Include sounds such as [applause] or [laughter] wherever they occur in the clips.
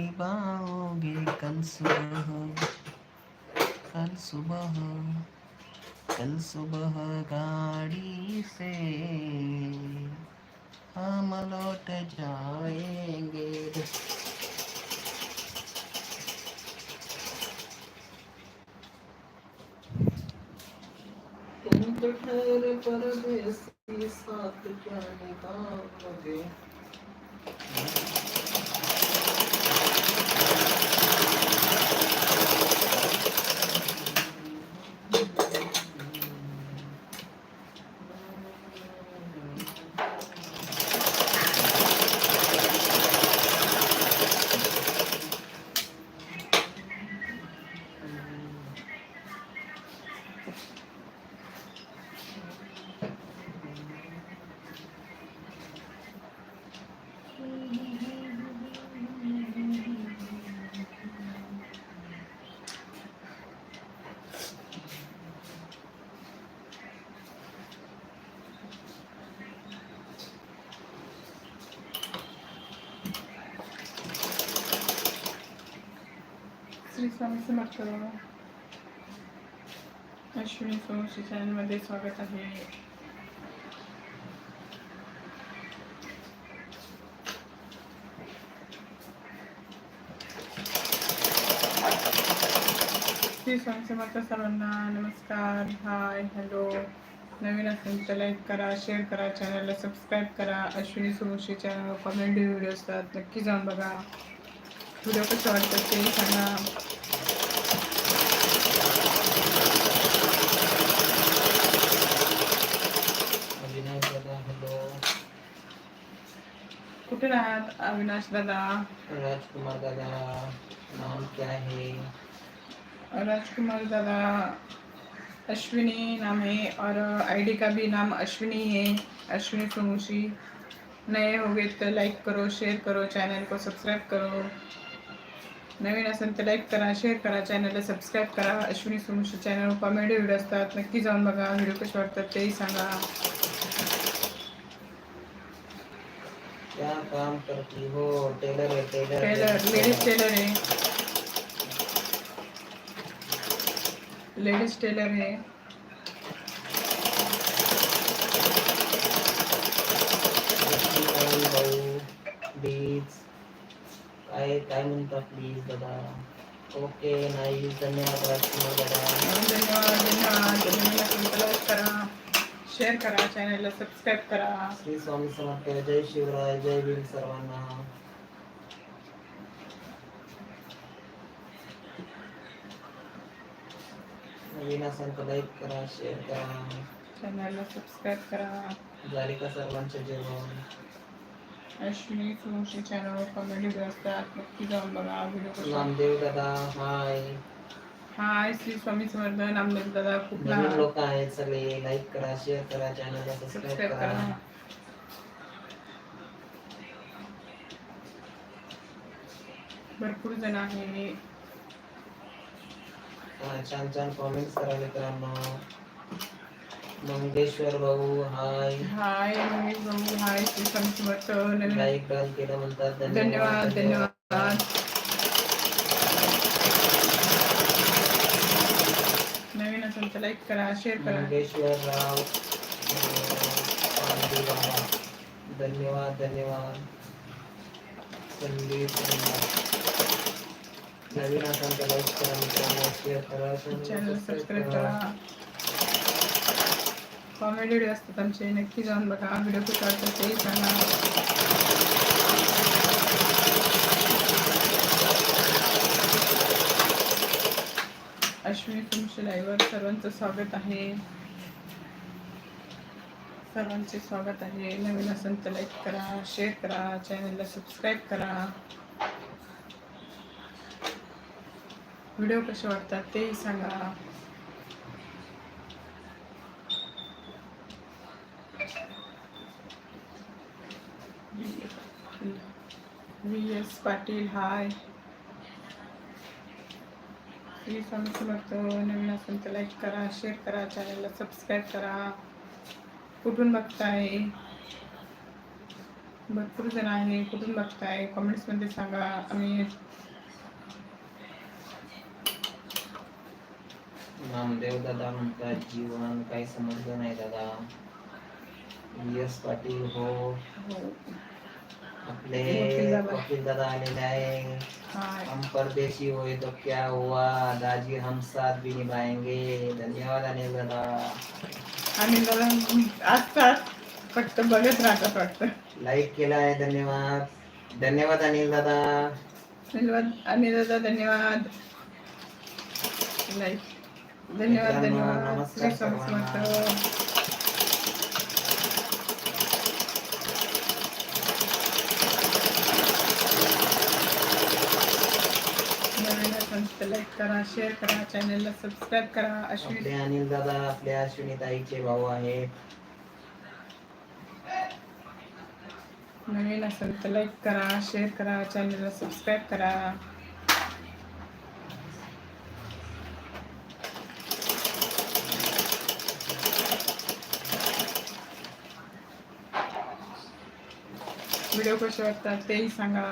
निभाओगे कल सुबह। कल सुबह कल सुबह गाड़ी से हम लौट जाएँगे। तो परदेसी साथ क्या निभाओगे? श्री स्वामी समर्थ अश्विनी सोमशी चॅनलमध्ये स्वागत आहे श्री स्वामी समर्थ सर्वांना नमस्कार हाय हॅलो नवीन असेल तर लाईक करा शेअर करा चॅनलला सबस्क्राईब करा Ashwini Somshi channel comedy video असतात नक्की जाऊन बघा व्हिडिओ कसं वाटतं ते सांगा कुठे राहत अविनाश दादा राजकुमार दादा नाम क्या है? राजकुमार दादा अश्विनी नाम है और आईडी का भी नाम अश्विनी है अश्विनी सोमूशी नए होगे तो लाईक करो शेअर करो चॅनल को सबस्क्राईब करो। नवीन असेल तर लाईक करा शेअर करा चॅनलला सबस्क्राईब करा। Ashwini Somushi channel comedy video असतात नक्की जाऊन बघा व्हिडिओ कसे वाटतात तेही सांगा। क्या काम करती हो? टेलर है टेलर टेलर लेडीज़ टेलर है। लेडीज़ टेलर है। प्लीज़ काय काय म्हणता प्लीज़ दादा ओके नाईस धन्यवाद राजकुमार दादा धन्यवाद धन्यवाद धन्यवाद करा। शेअर करा चॅनलला सबस्क्राईब करा. श्री स्वामी समर्थ जय शिवराय जय भीम सर्वांना. नवीन असेल तर लाईक करा शेअर करा. चॅनलला सबस्क्राईब करा. झाले का सर्वांचे जेवण अश्विनी सोमशी चॅनल कॉमेडी असतात. नक्की जाऊन बघा व्हिडिओ नामदेव दादा हाय हाय श्री स्वामी समर्थ नामदेव दादा खूप नवीन लोक आहेत सगळे लाईक करा शेअर करा चॅनलला सबस्क्राईब सबस्क्राईब करा. करा. भरपूर जण आहे. हा, छान छान कॉमेंट्स करा मित्रांनो. मंगेश्वर भाऊ हाय हाय महेश भाऊ हाय श्री स्वामी समर्थ. नवीन लाईक डन केलं म्हणतात. धन्यवाद. धन्यवाद. तर लाईक करा शेअर करा। मंगेश्वर राव धन्यवाद धन्यवाद। संदीप. नवीन असाल तर लाईक करा मित्रांनो शेअर करा चॅनल सबस्क्राईब करा। कॉमेडी असतात आमचे नक्की जाऊन बघा. व्हिडिओ कुठं तेही सांगा. अश्विनी तुमच्या लाईव्हवर सर्वांचं स्वागत आहे. सर्वांचे स्वागत आहे. नवीन असेल तर लाईक करा शेअर करा चॅनलला सबस्क्राईब करा. व्हिडिओ कसे वाटतात तेही सांगा. V S Patil hi Shri Swami Samarth नवीन असेल तर लाईक करा शेअर करा चॅनलला सबस्क्राईब करा. कुठून बघताय? भरपूर जण आहे कुठून बघताय? कमेंट्समध्ये सांगा. आम्ही नामदेव दादा म्हणतात जीवन काही समजलं नाही दादा. यस पाटील हो. हो. आपले वकील दादा. दादा आलेले आहे हम परदेशी हुए तो क्या हुआ? दादी हम साथ भी निभाएंगे. धन्यवाद अनिल दादा. आणि जरा असतात फक्त बघत राहतात वाटतं. लाईक केला आहे धन्यवाद. धन्यवाद अनिल दादा. धन्यवाद आणि दादा धन्यवाद. लाईक धन्यवाद धन्यवाद. नमस्कार श्री स्वामी समर्थ सर्वांना. नवीन असेल तर लाईक करा शेअर करा चॅनलला सबस्क्राईब करा. अश्विन आपले अनिल दादा आपल्या अश्विनीताईचे भाऊ आहेत. नवीन असेल तर लाईक करा शेअर करा चॅनलला सबस्क्राईब करा. व्हिडिओ कसे वाटतात तेही सांगा.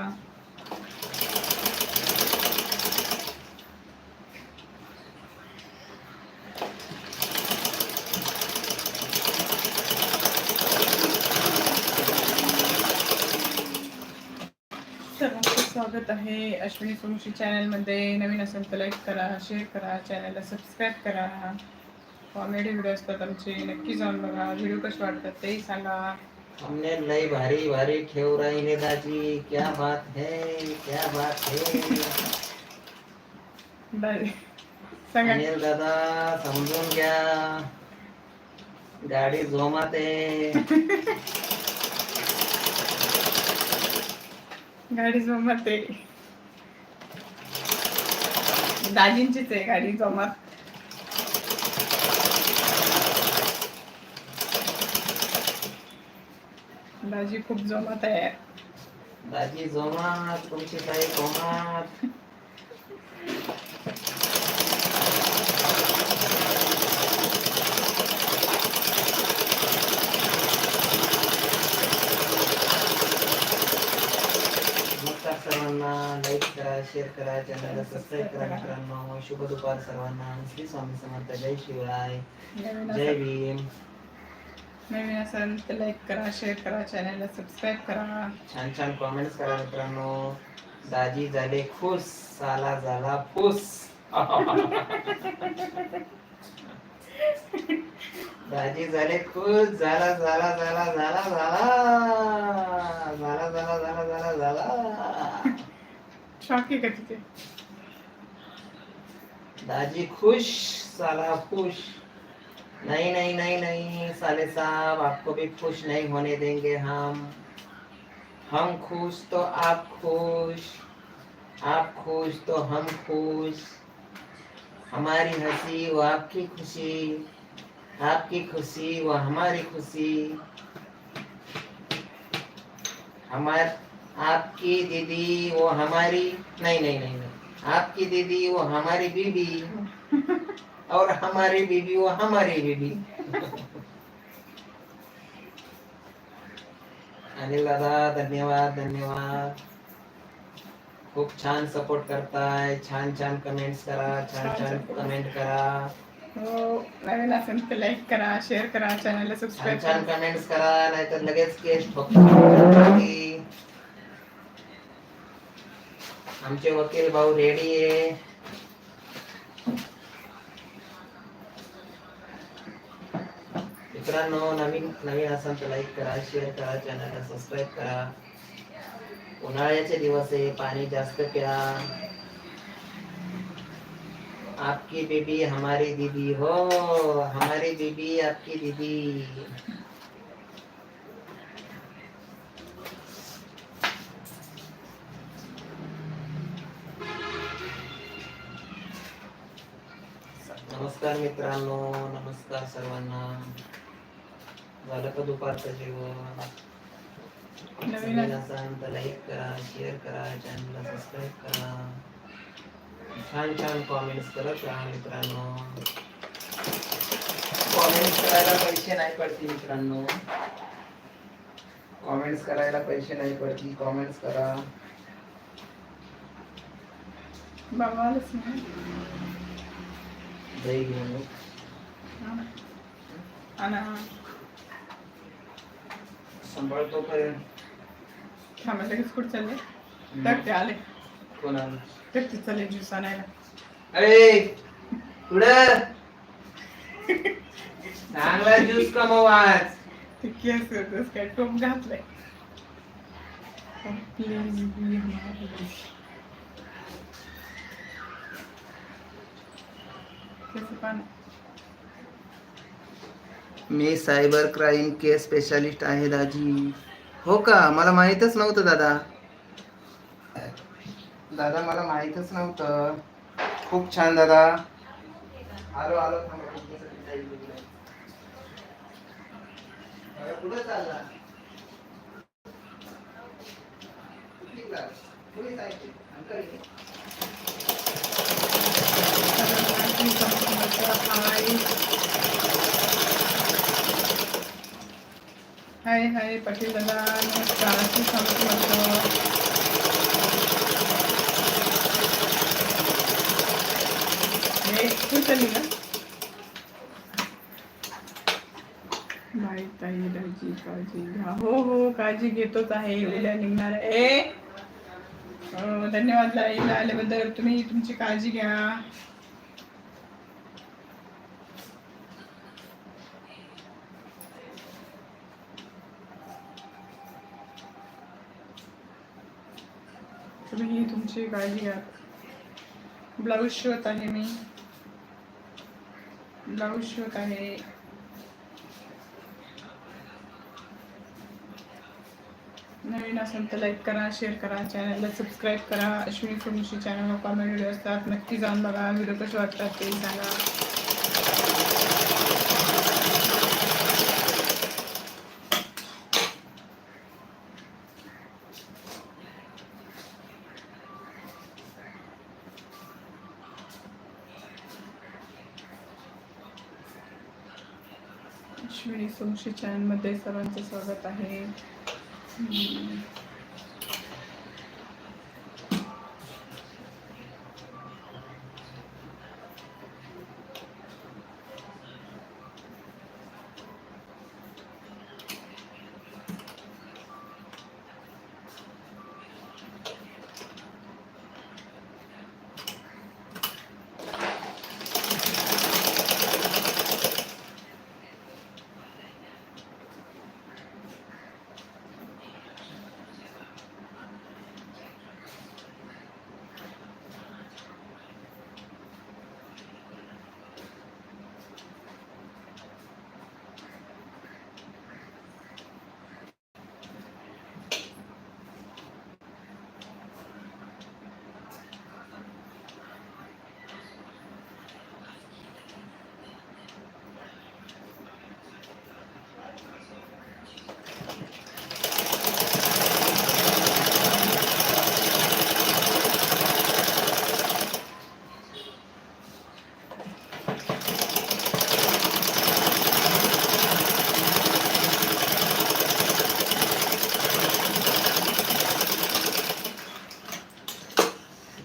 स्वागत आहे अश्विनी सोमशी चॅनलमध्ये नवीन असेल तर लाईक करा शेअर करा चॅनलला सबस्क्राईब करा. कॉमेडी व्हिडिओ असतात आमचे नक्की जाऊन बघा. व्हिडिओ कसे वाटतात तेही सांगा. हमने लई भारी भारी ठेव राहिले दाजी. क्या बात है क्या बात है. सांगा. अनिल दादा समजून घ्या. गाडी जोमात [laughs] आहे गाडी जोमात आहे. दाजींचीच आहे गाडी जोमात. दाजी खूप जोमात आहे. दाजी जोमात तुमची काही जोमात नमस्कार सर्वांना लाईक करा शेअर करा चॅनलला सबस्क्राईब करा मित्रांनो. शुभ दुपार सर्वांना. श्री स्वामी समर्थ. जय शिवराय. नवीन जय भीम. नवीन असेल तर लाईक करा शेअर करा चॅनलला सबस्क्राईब करा. छान छान कॉमेंट्स करा मित्रांनो. दाजी झाले खुश साला झाला फुस. दाजी झाले खुश झाला झाला झाला झाला झाला. झाला झाला झाला झाला झाला. शॉक का तिथे दाजी खुश, साला खुश। नहीं नहीं नहीं नहीं, साले साहब, आपको भी खुश नहीं होने देंगे हम। हम खुश तो आप खुश आप खुश तो हम खुश। हमारी हँसी, वो आपकी खुशी। आपकी खुशी, वो हमारी खुशी। हमार आपकी दीदी वो हमारी नहीं नहीं नहीं नहीं। आपकी दीदी वो हमारी बीबी। [laughs] और हमारी बीबी वो हमारी बीबी। [laughs] अनिल दादा धन्यवाद धन्यवाद। खूप छान सपोर्ट करताय छान छान कमेंट्स करा छान छान कमेंट करा। हो नवीन असेल तर लाईक करा शेअर करा चॅनलला सबस्क्राईब छान करा। कमेंट्स करा नाहीतर लगेच केस ठोकतो आमचे वकील भाऊ रेडी आहे. मित्रांनो नवीन नवीन असाल तर लाईक करा शेअर करा चॅनलला सबस्क्राईब करा. उन्हाळ्याचे दिवस आहे पाणी जास्त प्या. आपकी बीबी हमारी दीदी हो हमारी बीबी आपकी दीदी. नमस्कार मित्रांनो नमस्कार सर्वांना. झालं का दुपारचं जेवण? नवीन असाल तर लाईक करा शेअर करा चॅनलला सबस्क्राईब करा. छान छान कॉमेंट्स करत राहा मित्रांनो. कॉमेंट्स करायला पैसे नाही पडते मित्रांनो. कॉमेंट्स करायला पैसे नाही पडती कॉमेंट्स करा. बाबा दही घेऊन सांभाळतो पर्यंत थांबा लगेच कुठं चालले? ते आले. कोणाला ते चालले ज्यूस आणायला. अरे कुठं चांगला ज्यूस कमव आज? ते केस होतंच काय टोप घातलंय. प्लीज कसं मी सायबर क्राईम केस स्पेशालिस्ट आहे दाजी. हो का? मला माहीतच नव्हतं, दादा. दादा, मला माहीतच नव्हतं. खूप छान, दादा. आलो आलो. कुठं चालला? हाय हाय पाटील दादा नमस्कार श्री स्वामी समर्थ हे चालली का बाई ताई दाजी काळजी घ्या हो हो काळजी घेतोच आहे. उद्या निघणार आहे. हो, धन्यवाद लाईला आल्याबद्दल तुम्ही तुमची काळजी घ्या. तुम्ही तुमची काळजी घ्या ब्लाऊज शिवत आहे मी ब्लाऊज शिवत आहे नवीन असेल तर लाईक करा शेअर करा चॅनलला सबस्क्राईब करा अश्विनी फुलमुशी चॅनलला कॉमेडी व्हिडिओ असतात नक्की जाऊन बघा व्हिडिओ कसे वाटतात ते सांगा अश्विनी सोमशी चॅनलमध्ये सर्वांचं स्वागत आहे.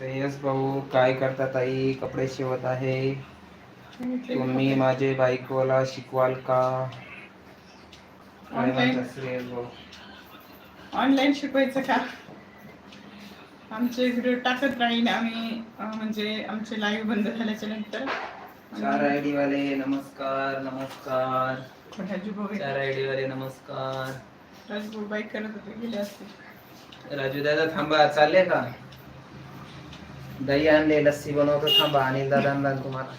श्रेयस भाऊ काय करता ताई? कपडे शिवत आहे. तुम्ही माझे बायकोला शिकवाल का? काय Online. म्हणता श्रेयस भाऊ? ऑनलाईन शिकवायचं का? आमचे व्हिडिओ टाकत राहीन आम्ही अं, म्हणजे आमचे लाईव्ह बंद झाल्याच्यानंतर चार आयडी वाले नमस्कार नमस्कार. चार आयडी वाले नमस्कार. राजू बाईक करत होते गेले असते राजू दादा थांबा चालले का? दही आणले लस्सी बनवतो थांबा अनिल दादा तुम्हाला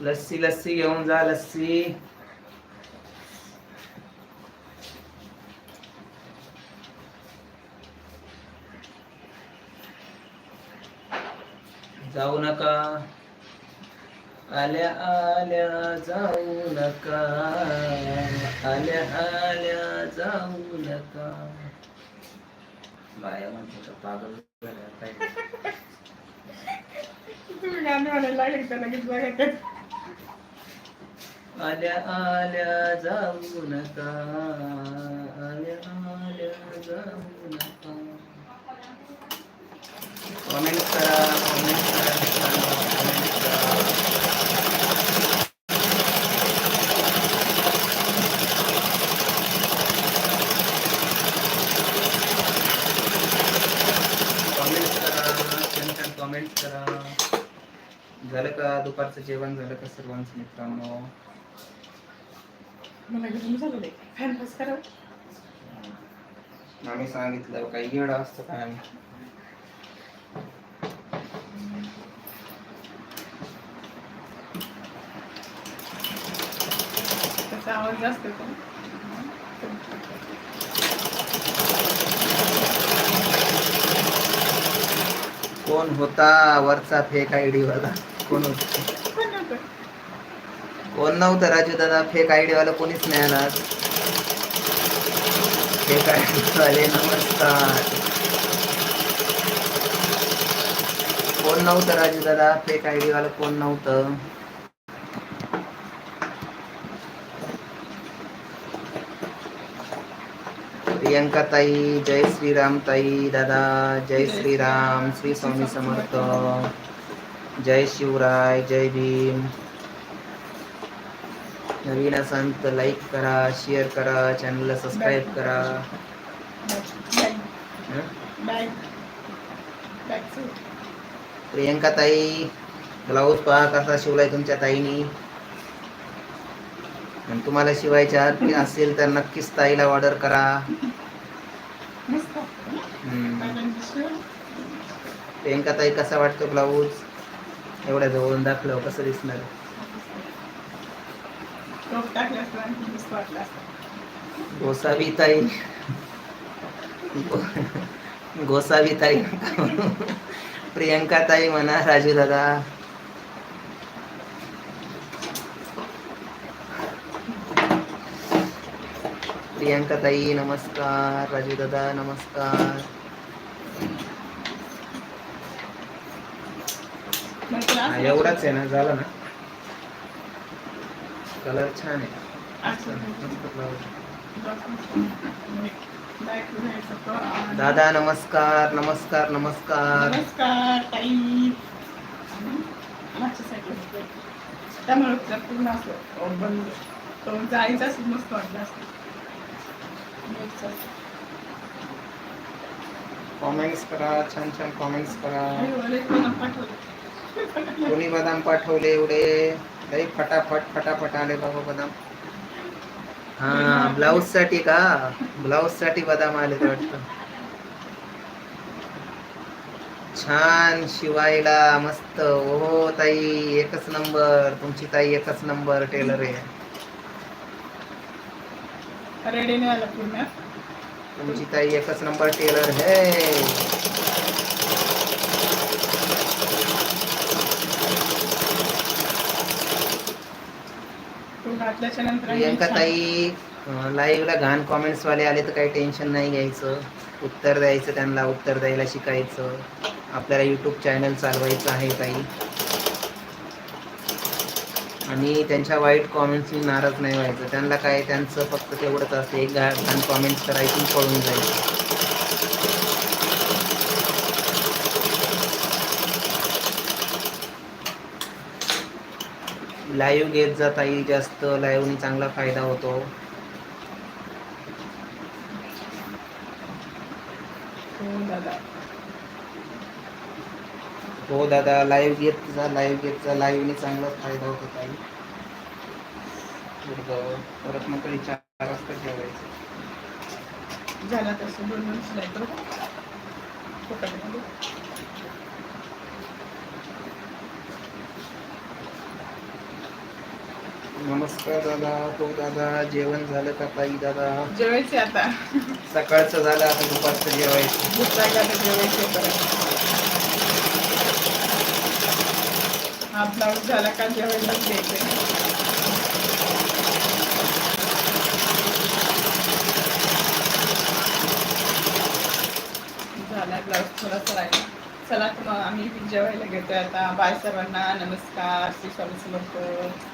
लस्सी लस्सी घेऊन जा लस्सी जाऊ नका आल्या आल्या जाऊ नका आल्या आल्या जाऊ नका बाया म्हणतो पागल तुम्ही गाणे म्हणायला लागले का लगेच बघायचं? आल्या आल्या जाऊ नका आल्या आल्या जाऊ नका कमेंट करा. कमेंट करा मित्रांनो कमेंट करा कमेंट करा छान छान कमेंट करा झालं का दुपारचं जेवण झालं का सर्वांचं मित्रांनो? आम्ही सांगितलं काही येडा असतं काय आम्ही? आवाज जास्त कोण होता वरचा फेक आयडी वाला? कोण होता. कोण नव्हतं राजू दादा? फेक आयडी वाला कोणीच नाही आला. आज. फेक आयडी वाले नमस्कार. कोण नव्हतं राजू दादा? फेक आयडी वाला कोण नव्हतं? प्रियंका ताई जय श्रीराम ताई दादा जय श्रीराम श्री स्वामी समर्थ जय शिवराय जय भीम. नवीन असाल तर लाईक करा शेअर करा चॅनलला सबस्क्राईब करा. प्रियंका ताई ब्लाऊज पहा कसा शिवलाय तुमच्या ताईनी. आणि तुम्हाला शिवायच्या असेल तर नक्कीच ताईला ऑर्डर करा. प्रियंका ताई कसा वाटतो ब्लाऊज एवढ्या जवळून दाखलं कसं दिसणार? टोप टाकलं असतं आणखी मस्त वाटलं असतं गोसावी ताई गोसावी ताई प्रियंका ताई म्हणा राजू दादा प्रियंका ताई नमस्कार राजू दादा नमस्कार एवढाच आहे ना झालं ना कलर छान आहे. दादा नमस्कार नमस्कार नमस्कार. नमस्कार ताई. त्यामुळे पूर्ण असं बंद तो जायचं असं मस्त वाटलं असतं. कॉमेंट्स करा छान छान कॉमेंट्स करा. कोणी बदाम पाठवले एवढे? लई फटाफट फटाफट आले बाबा बदाम. हा ब्लाऊजसाठी का? ब्लाऊजसाठी बदाम आले तर वाटतं. छान शिवायला मस्त. हो ताई एकच नंबर. तुमची ताई एकच नंबर टेलर आहे. रेडी नाही आलं पूर्ण. तुमची ताई एकच नंबर टेलर है तू घातल्याच्या नंतर आणि प्रियंका. ताई लाईव्हला घाण कॉमेंट्स वाले आले तर काही टेन्शन नाही घ्यायचं. उत्तर द्यायचं त्यांना उत्तर द्यायला शिकायचं. आपल्याला युट्यूब चॅनल चालवायचं आहे ताई. आणि त्यांच्या वाईट कॉमेंट्सनी नाराज नाही व्हायचं. त्यांना काय त्यांचं फक्त तेवढंच असतं. एक घाण कॉमेंट्स करायची पळून जायचं. लाईव्ह घेत जा ताई जास्त लाईव्हनी चांगला फायदा होतो. हो दादा. हो लाईव्ह घेत जा लाईव्ह घेत जा लाईव्हने चांगला फायदा होतो ताई. परत मग कधी चार वाजता जेवायचं. झाला तसं दोन दोन शिलाई करू फुकटमध्ये. नमस्कार दादा हो दादा जेवण झालं का ताई दादा? जेवायचे आता. सकाळचं झालं आता दुपारचं जेवायचं. भूक लागली आता जेवायचे परत. हा ब्लाऊज झाला का द्यायचे झाला ब्लाऊज थोडासा राहिला चला तर मग आम्ही जेवायला घेतोय आता. बाय सर्वांना नमस्कार श्री स्वामी समर्थ.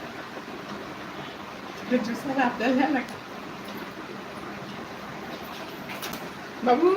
इकडे ज्यूसाला आपल्याला द्या ना बाबू